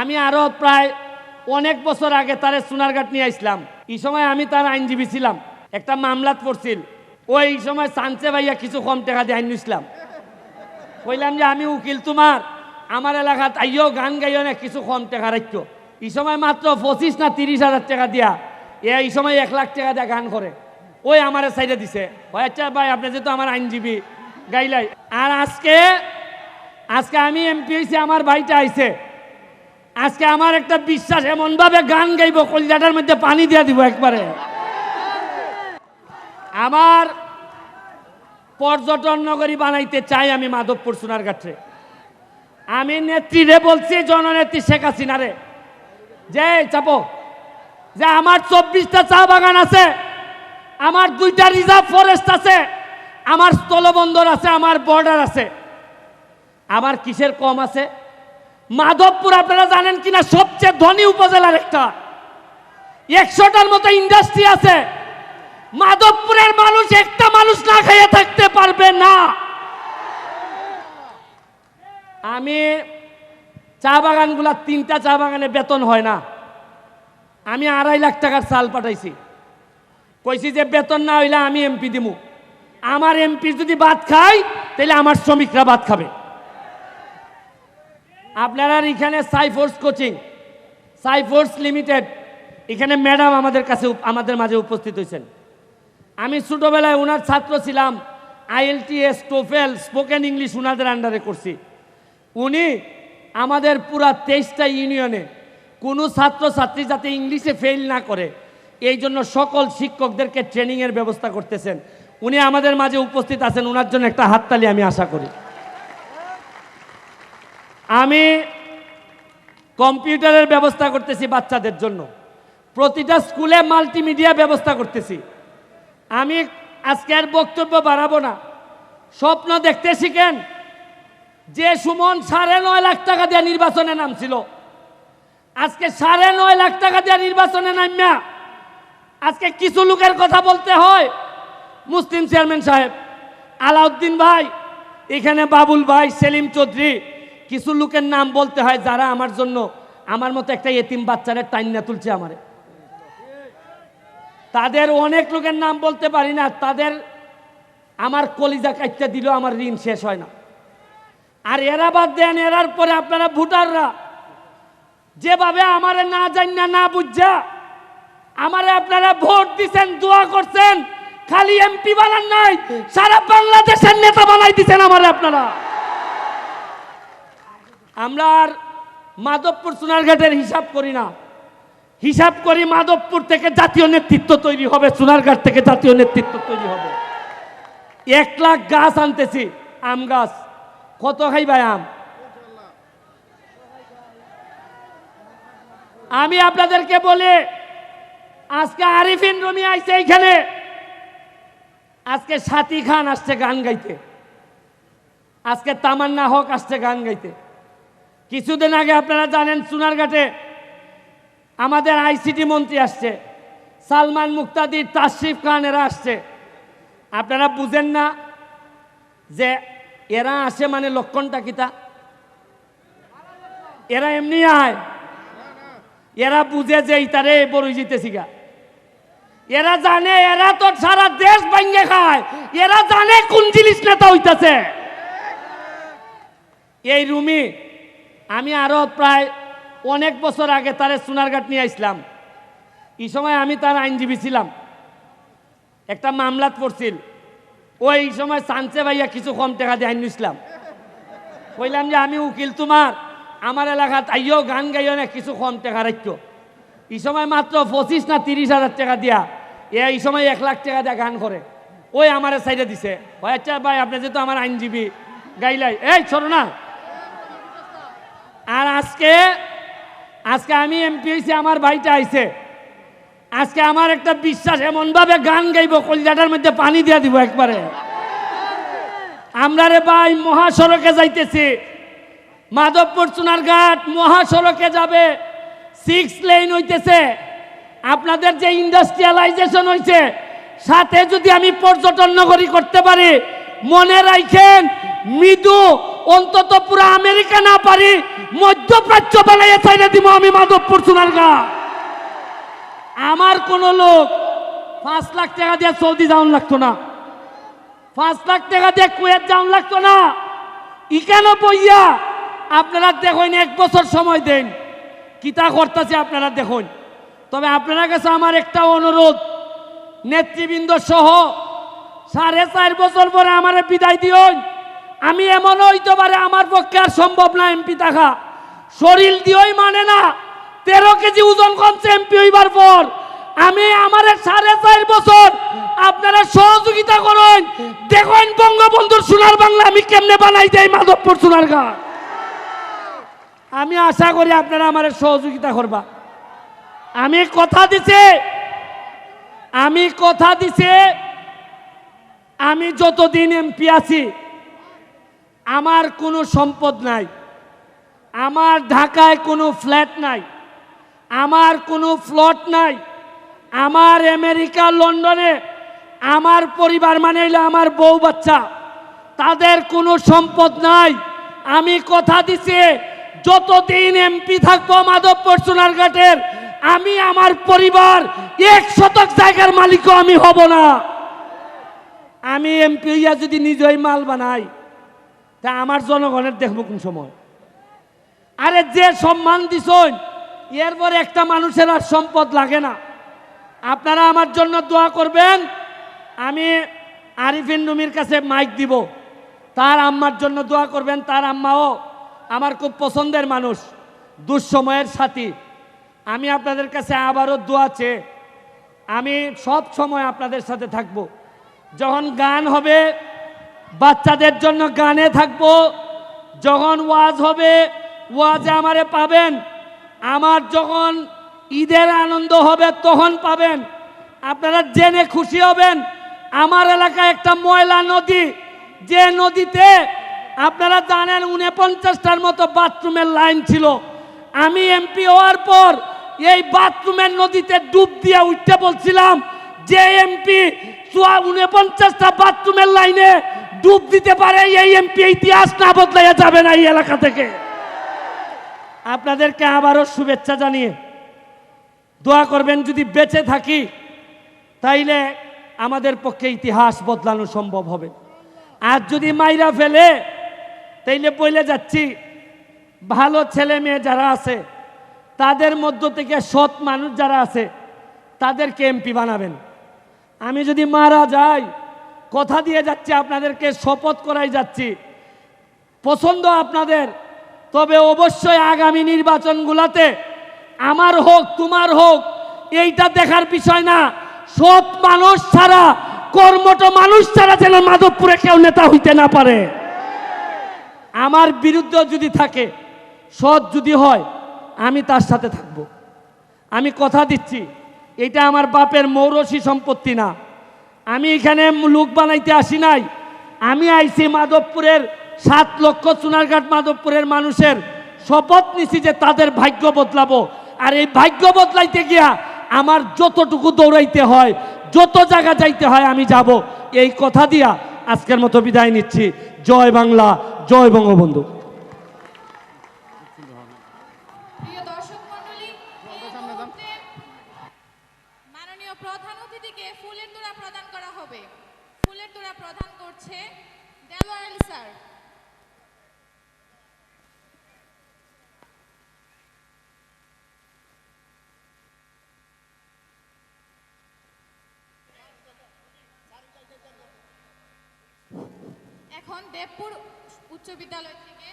আমি আরও প্রায় অনেক বছর আগে তারে সোনারঘাট নিয়ে আসলাম। এই সময় আমি তার আইনজীবী ছিলাম, একটা মামলাত পড়ছিল। ওই সময় সানসে ভাইয়া কিছু কম টাকা দিয়ে আইন ইসলাম কইলাম যে, আমি উকিল তোমার, আমার এলাকাত আইও গান গাইও না, কিছু কম টাকা রাখতো এই সময় মাত্র পঁচিশ না তিরিশ হাজার টাকা দিয়া এ এই সময় এক লাখ টাকা দিয়া গান করে। ওই আমার সাইডে দিছে। ভাই আচ্ছা ভাই, আপনি যেহেতু আমার আইনজীবী, গাইলাই। আর আজকে আজকে আমি এমপি হয়েছি আমার ভাইটা আইছে। আজকে আমার একটা বিশ্বাস, এমনভাবে গান গাইব, কলজাটার মধ্যে পানি দিয়া দিব একবারে। আমার পর্যটন নগরী বানাইতে চাই আমি মাধবপুর সোনার সোনারঘাটে আমি নেত্রীরে বলছি, জননেত্রী শেখ হাসিনারে যে, চাপো। যে, আমার চব্বিশটা চা বাগান আছে, আমার দুইটা রিজার্ভ ফরেস্ট আছে, আমার স্থলবন্দর আছে, আমার বর্ডার আছে। আমার কিসের কম আছে? মাধবপুর আপনারা জানেন কিনা সবচেয়ে ধনী উপজেলার একটা। একশোটার মতো ইন্ডাস্ট্রি আছে। মাধবপুরের মানুষ একটা মানুষ না খাইয়ে থাকতে পারবে না। আমি চা বাগানগুলা, তিনটা চা বাগানে বেতন হয় না। আমি আড়াই লাখ টাকার চাল পাঠাইছি। কইছি যে বেতন না হইলে আমি এমপি দিব আমার এমপি যদি ভাত খায় তাহলে আমার শ্রমিকরা ভাত খাবে। আপনারা এখানে সাইফোর্স কোচিং, সাইফোর্স লিমিটেড, এখানে ম্যাডাম আমাদের কাছে আমাদের মাঝে উপস্থিত হয়েছেন। আমি ছোটোবেলায় ওনার ছাত্র ছিলাম, আইএলটিএস, টোফেল, স্পোকেন ইংলিশ ওনাদের আন্ডারে করছি। উনি আমাদের পুরা তেইশটা ইউনিয়নে কোনো ছাত্রছাত্রী যাতে ইংলিশে ফেল না করে, এই জন্য সকল শিক্ষকদেরকে ট্রেনিংয়ের ব্যবস্থা করতেছেন। উনি আমাদের মাঝে উপস্থিত আছেন ওনার জন্য একটা হাততালি আমি আশা করি। আমি কম্পিউটারের ব্যবস্থা করতেছি বাচ্চাদের জন্য। প্রতিটা স্কুলে মাল্টিমিডিয়া ব্যবস্থা করতেছি। আমি আজকে আর বক্তব্য বাড়াবো না। স্বপ্ন দেখতে শিখেন, যে সুমন সাড়ে নয় লাখ টাকা দিয়ে নির্বাচনে নামছিল। আজকে সাড়ে নয় লাখ টাকা দিয়ে নির্বাচনে নামিয়া আজকে কিছু লোকের কথা বলতে হয়। মুসলিম চেয়ারম্যান সাহেব, আলাউদ্দিন ভাই, এখানে বাবুল ভাই, সেলিম চৌধুরী কিছু লোকের নাম বলতে হয় যারা আমার জন্য, আমার মতো একটা এতিম বাচ্চারে টাইনা তুলছে আমারে। তাদের অনেক লোকের নাম বলতে পারি না, তাদের আমার কলিজা কাটতে দিলেও আমার ঋণ শেষ হয় না। আর এরা বাদ দেন, এরার পরে আপনারা ভোটাররা, যেভাবে আমারে না জান না না বুঝা, আমারে আপনারা ভোট দিছেন, দোয়া করছেন, খালি এমপি বানান নাই, সারা বাংলাদেশের নেতা বানাই দিচ্ছেন আমারে আপনারা। আমরা আর মাধবপুর সোনারঘাটের হিসাব করি না। হিসাব করি মাধবপুর থেকে জাতীয় নেতৃত্ব তৈরি হবে, সোনারঘাট থেকে জাতীয় নেতৃত্ব তৈরি হবে। এক লাখ গাছ আনতেছি, আম গাছ। কত খাইবাই আম? আমি আপনাদেরকে বলি, আজকে আরিফিন রুমি আইছে এইখানে। আজকে সাথী খান আসছে গান গাইতে। আজকে তামান্না হক আসছে গান গাইতে। কিছুদিন আগে আপনারা জানেন সোনারঘাটে আমাদের আইসিটি মন্ত্রী আসছে, সালমান মুক্তাদির তাশরিফ খান এরা আসছে। আপনারা বুঝেন না যে এরা আসে মানে লক্ষণটা কিতা এরা এমনি আয়। এরা বুঝে যে ইতারে বড়ই জিতেছি গা। এরা জানে এরা তো সারা দেশ ভাঙ্গে খায়। এরা জানে কোন জিনিস নেতা হইতাছে। এই রুমি আমি আরও প্রায় অনেক বছর আগে তারে সোনারঘাট নিয়ে আসলাম। এই সময় আমি তার আইনজীবী ছিলাম। একটা মামলাত পড়ছিল। ওই সময় সানসে ভাইয়া কিছু কম টাকা দিয়ে আইন কইলাম যে, আমি উকিল তোমার। আমার এলাকাত আইও গান গাইও না, কিছু কম টাকা রাখতো এই সময় মাত্র পঁচিশ না তিরিশ হাজার টাকা দিয়া এ এই সময় এক লাখ টাকা দিয়া গান করে। ওই আমার সাইডে দিছে। আচ্ছা ভাই, আপনি যেহেতু আমার আইনজীবী, গাইলাই। এই, ছোড়ো না। আর আজকে আজকে আমি এমপি হয়েছি, আমার ভাইটা আইছে। আজকে আমার একটা বিশ্বাস, এমনভাবে গান গাইব, কলজাটার মধ্যে পানি দিয়ে দিব একবারে। আমরা রে ভাই মহাসড়কে যাইতেছি। মাধবপুর সোনারঘাট মহাসড়কে যাবে। সিক্স লেন হইতেছে। আপনাদের যে ইন্ডাস্ট্রিয়ালাইজেশন হয়েছে সাথে যদি আমি পর্যটন নগরী করতে পারি, মনে রাখেন, মৃদু, অন্তত পুরো আমেরিকা না পারি মধ্যপ্রাচ্য বানাইয়া চাইলে দিব আমি মাধবপুর সোনারগা। আমার কোন লোক পাঁচ লাখ টাকা দিয়ে সৌদি যাওয়ান লাগতো না। পাঁচ লাখ টাকা দিয়ে কুয়েত যাওয়ান লাগতো না। ইকেন বইয়া আপনারা দেখুন, এক বছর সময় দেন। কিতা করতেছে আপনারা দেখুন। তবে আপনারা কাছে আমার একটা অনুরোধ, নেতৃবৃন্দ সহ সাড়ে চার বছর পরে আমারে বিদায় দিও আমি এমন হইতে পারে আমার পক্ষে আর সম্ভব না, এমপি থাকা শরীর দিয়েই মানে না, তেরো কেজি ওজন কমছে এমপি হইবার পর। আমি আমার সাড়ে চার বছর আপনারা সহযোগিতা করুন। দেখুন বঙ্গবন্ধুর সোনার বাংলা আমি কেমনে বানাই দেয় মাধবপুর সোনার গা আমি আশা করি আপনারা আমার সহযোগিতা করবা। আমি কথা দিছে, আমি কথা দিছে, আমি যতদিন এমপি আছি আমার কোনো সম্পদ নাই। আমার ঢাকায় কোনো ফ্ল্যাট নাই। আমার কোনো ফ্লট নাই। আমার আমেরিকা, লন্ডনে আমার পরিবার মানে হইল আমার বউ বাচ্চা। তাদের কোনো সম্পদ নাই। আমি কথা দিছি, যতদিন এমপি থাকব মাধবপুর সোনারঘাটের আমি আমার পরিবার এক শতক জায়গার মালিকও আমি হব না। আমি এমপি হইয়া যদি নিজেই মাল বানাই তা আমার জনগণের দেখব কোন সময়। আরে যে সম্মান দিছন এরপর একটা মানুষের আর সম্পদ লাগে না। আপনারা আমার জন্য দোয়া করবেন, আমি আরিফিন নুমির কাছে মাইক দিব। তার আম্মার জন্য দোয়া করবেন, তার আম্মাও আমার খুব পছন্দের মানুষ, দুঃসময়ের সাথী। আমি আপনাদের কাছে আবারও দোয়া চেয়ে, আমি সব সময় আপনাদের সাথে থাকব। যখন গান হবে বাচ্চাদের জন্য গানে থাকব। যখন ওয়াজ হবে, ওয়াজে আমারে পাবেন। আমার যখন ঈদের আনন্দ হবে, তখন পাবেন। আপনারা জেনে খুশি হবেন, আমার এলাকায় একটা ময়লা নদী। যে নদীতে আপনারা জানেন উনপঞ্চাশটার মতো বাথরুমের লাইন ছিল। আমি এমপি হওয়ার পর এই বাথরুমের নদীতে ডুব দিয়ে উঠতে বলছিলাম, যে এমপি উনপঞ্চাশটা বাথরুমের লাইনে ডুব দিতে পারে, এই এমপি ইতিহাস না বদলাইয়া যাবে না এই এলাকা থেকে। আপনাদেরকে আবারও শুভেচ্ছা জানিয়ে দোয়া করবেন, যদি বেঁচে থাকি, তাইলে আমাদের পক্ষে ইতিহাস বদলানো সম্ভব হবে। আর যদি মাইরা ফেলে, তাইলে বলে যাচ্ছি। ভালো ছেলে মেয়ে যারা আছে, তাদের মধ্য থেকে সৎ মানুষ যারা আছে, তাদেরকে এমপি বানাবেন। আমি যদি মারা যাই কথা দিয়ে যাচ্ছি, আপনাদেরকে শপথ করাই যাচ্ছি। পছন্দ আপনাদের, তবে অবশ্যই আগামী নির্বাচনগুলোতে আমার হোক, তোমার হোক, এইটা দেখার বিষয় না। সৎ মানুষ ছাড়া, কর্মঠ মানুষ ছাড়া যেন মাধবপুরে কেউ নেতা হইতে না পারে। আমার বিরুদ্ধে যদি থাকে, সৎ যদি হয়, আমি তার সাথে থাকব। আমি কথা দিচ্ছি, এটা আমার বাপের মৌরসী সম্পত্তি না। আমি এখানে লোক বানাইতে আসি নাই। আমি আইছি মাধবপুরের সাত লক্ষ চুনারঘাট মাধবপুরের মানুষের শপথ নিছি যে তাদের ভাগ্য বদলাবো। আর এই ভাগ্য বদলাইতে গিয়া আমার যতটুকু দৌড়াইতে হয়, যত জায়গা যাইতে হয় আমি যাব। এই কথা দিয়া আজকের মতো বিদায় নিচ্ছি। জয় বাংলা, জয় বঙ্গবন্ধু। এখন দেবপুর উচ্চ বিদ্যালয় থেকে